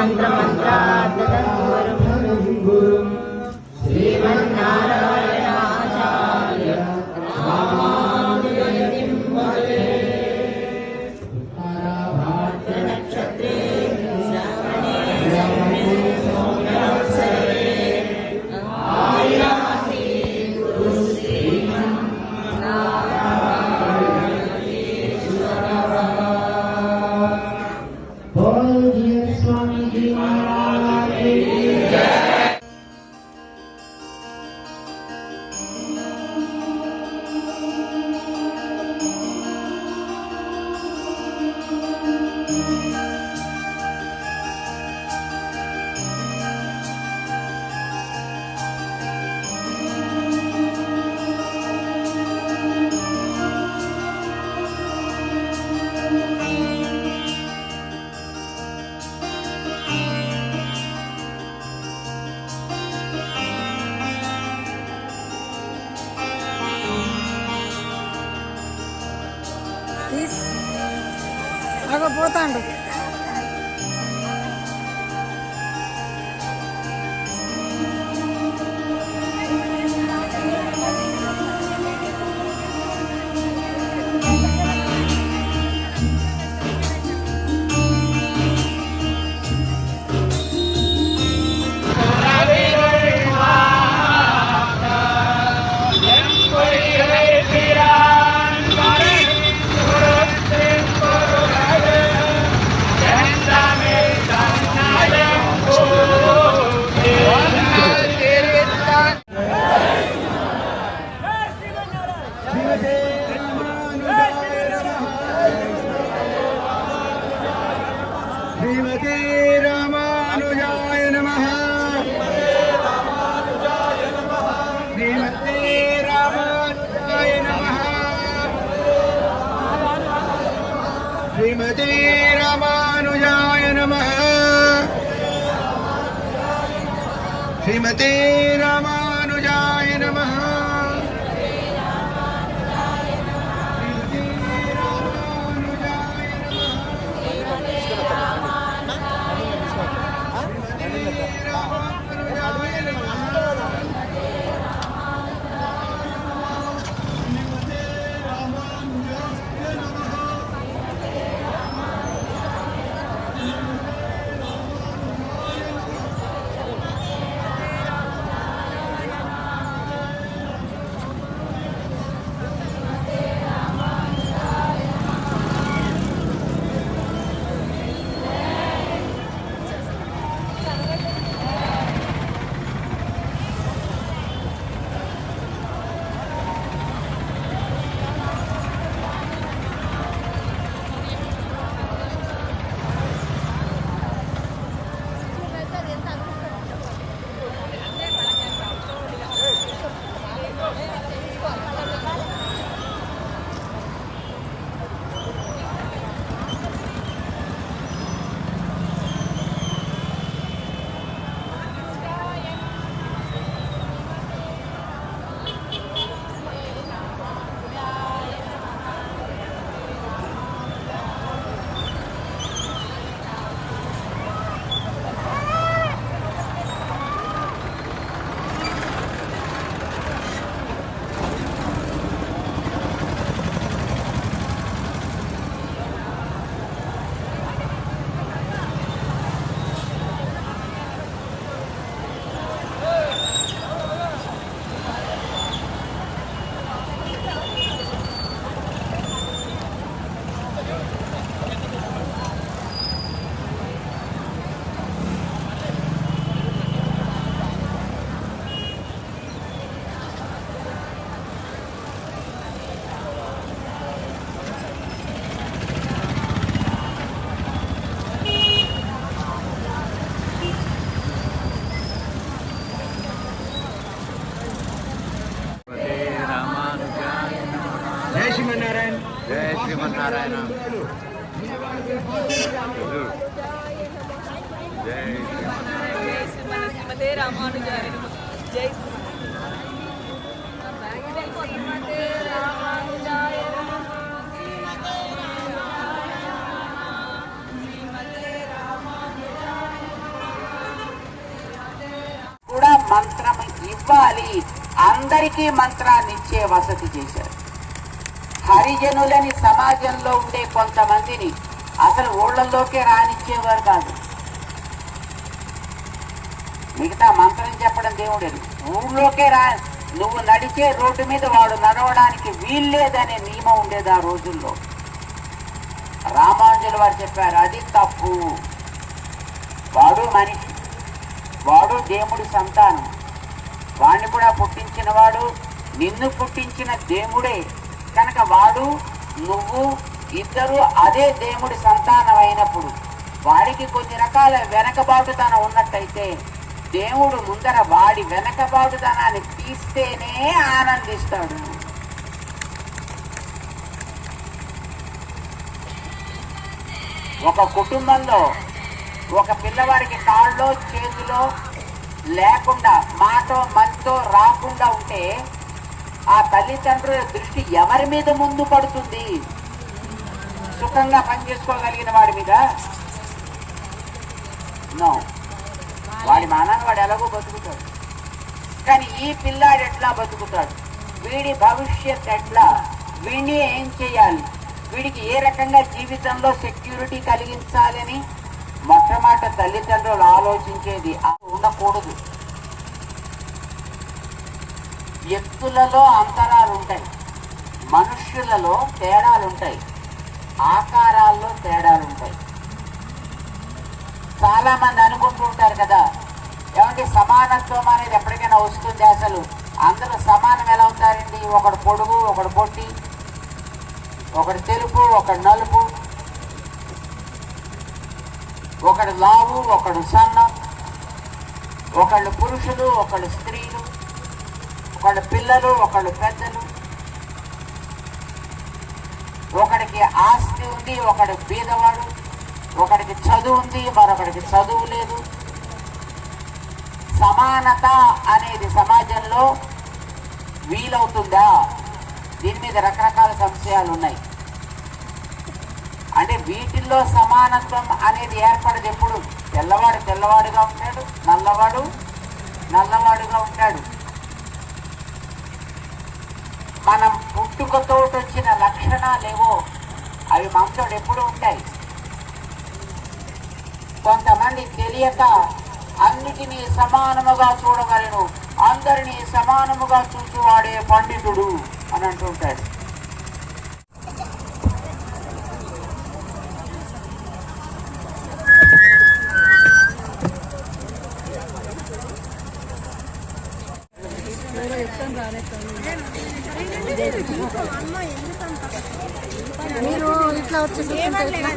mantra más అగో పోతాండు. ஸ்ரீமதி ராமானுஜாய நம ஸ்ரீமதி ராமா జై శ్రీమన్నారాయణ. జై శ్రీమన్నారాయణ. జై మంత్రం ఇవ్వాలి. అందరికీ మంత్రాన్ని ఇచ్చే వసతి చేశారు. హరిజనులని సమాజంలో ఉండే కొంతమందిని అసలు ఊళ్ళల్లోకే రానిచ్చేవారు కాదు. మిగతా మంత్రం చెప్పడం దేవుడే ఊళ్ళోకే రా నువ్వు నడిచే రోడ్డు మీద వాడు నడవడానికి వీల్లేదనే నియమం ఉండేది ఆ రోజుల్లో. రామానుజుల వారు చెప్పారు అది తప్పు. వాడు మనిషి వాడు దేవుడి సంతానం. వాణ్ణి కూడా పుట్టించిన వాడు నిన్ను పుట్టించిన దేవుడే. కనుక వాడు నువ్వు ఇద్దరు అదే దేవుడి సంతానం అయినప్పుడు వాడికి కొన్ని రకాల వెనకబాటుతనం ఉన్నట్టయితే దేవుడు ముందర వాడి వెనకబాటుతనాన్ని తీస్తేనే ఆనందిస్తాడు. ఒక కుటుంబంలో ఒక పిల్లవాడికి కాళ్ళలో చేతిలో లేకుండా మాటో మనతో రాకుండా ఉంటే ఆ తల్లిదండ్రుల దృష్టి ఎవరి మీద ముందు పడుతుంది? సుఖంగా పనిచేసుకోగలిగిన వాడి మీద? నో వాడి మానాన్ని వాడు ఎలాగో బతుకుతాడు. కానీ ఈ పిల్లాడు ఎట్లా బతుకుతాడు? వీడి భవిష్యత్ ఎట్లా? వీడిని ఏం చేయాలి? వీడికి ఏ రకంగా జీవితంలో సెక్యూరిటీ కలిగించాలని? మొట్టమొదట తల్లిదండ్రులు ఆలోచించేది ఉండకూడదు. వ్యక్తులలో అంతరాలు ఉంటాయి మనుష్యులలో తేడాలు ఉంటాయి ఆకారాల్లో తేడాలు ఉంటాయి చాలా మంది అనుకుంటూ ఉంటారు కదా ఏమంటే సమానత్వం అనేది ఎప్పటికైనా వస్తుంది అసలు? అందరూ సమానం ఎలా ఉంటారండి? ఒకడు పొడుగు ఒకడు పొట్టి ఒకడు తెలుపు ఒకడు నలుపు ఒకడు లావు ఒకడు సన్నం ఒకళ్ళు పురుషులు ఒకళ్ళు స్త్రీ ఒకళ్ళు పిల్లలు ఒకళ్ళు పెద్దలు. ఒకడికి ఆస్తి ఉంది ఒకడు బీదవాడు. ఒకడికి చదువు ఉంది మరొకడికి చదువు లేదు. సమానత అనేది సమాజంలో వీలవుతుందా? దీని మీద రకరకాల సంశయాలు ఉన్నాయి. అంటే వీటిల్లో సమానత్వం అనేది ఏర్పడదు ఎప్పుడు. తెల్లవాడు తెల్లవాడుగా ఉంటాడు నల్లవాడు నల్లవాడుగా ఉంటాడు. మనం పుట్టుకతో వచ్చిన లక్షణాలేవో అవి మనతో ఎప్పుడు ఉంటాయి. కొంతమంది తెలియక అన్నిటినీ సమానముగా చూడగలను అందరినీ సమానముగా చూసేవాడే పండితుడు అని అంటుంటాడు. మీరు ఇట్లా వచ్చి కూర్చుంటే ఎట్లా?